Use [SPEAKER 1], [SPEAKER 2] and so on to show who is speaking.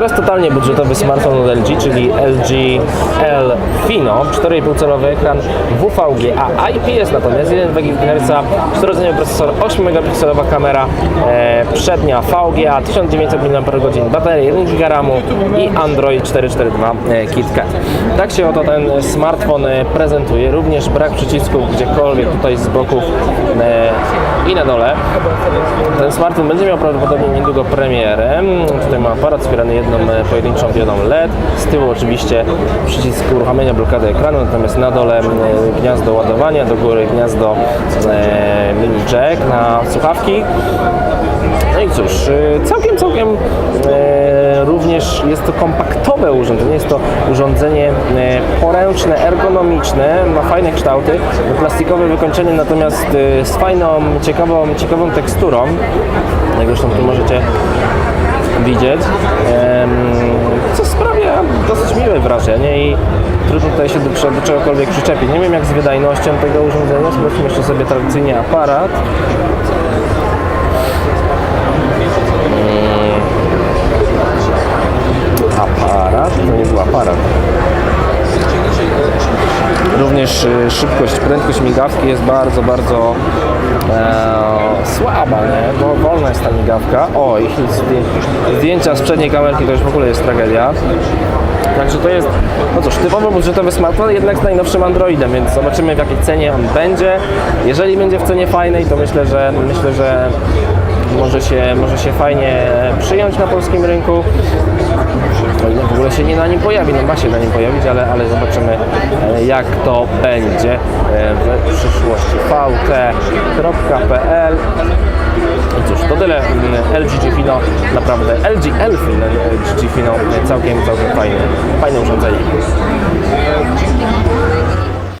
[SPEAKER 1] teraz totalnie budżetowy smartfon od LG, czyli LG L Fino, 4,5 calowy ekran WVGA IPS, natomiast 1,2 GHz, 4 procesor, 8 megapikselowa kamera e, przednia VGA, 1900 mAh baterii, 1 GB RAMu i Android 442 e, KitKat. Tak się oto ten smartfon e, prezentuje, również brak przycisków gdziekolwiek tutaj z boków e, i na dole. Ten smartfon będzie miał prawdopodobnie niedługo premierę. Tutaj ma aparat wspierany jedną e, pojedynczą diodą LED. Z tyłu oczywiście przycisk uruchamiania blokady ekranu, natomiast na dole gniazdo ładowania, do góry gniazdo e, mini jack na słuchawki. No i cóż, e, całkiem, całkiem e, również jest to kompaktowe urządzenie, jest to urządzenie e, poręczne, ergonomiczne, ma fajne kształty, plastikowe wykończenie, natomiast e, z fajną, ciekawą, ciekawą teksturą, jak zresztą tu możecie widzieć, em, co sprawia dosyć miłe wrażenie i trudno tutaj się do, do czegokolwiek przyczepić. Nie wiem jak z wydajnością tego urządzenia, sprawdźmy jeszcze sobie tradycyjnie aparat, aparat. Również y, szybkość, prędkość migawki jest bardzo, bardzo e, słaba, nie? Bo wolna jest ta migawka. O, zdjęcia z przedniej kamerki to już w ogóle jest tragedia. Także to jest, no cóż, typowo budżetowy smartfon, jednak z najnowszym Androidem, więc zobaczymy w jakiej cenie on będzie. Jeżeli będzie w cenie fajnej, to myślę, że myślę, że może się, może się fajnie przyjąć na polskim rynku. Się nie na nim pojawi, no ma się na nim pojawić, ale, ale zobaczymy e, jak to będzie e, w przyszłości. vt.pl i cóż, to tyle mm, LG Fino, naprawdę LG Elfin, LG Fino, całkiem, całkiem fajne, fajne urządzenie.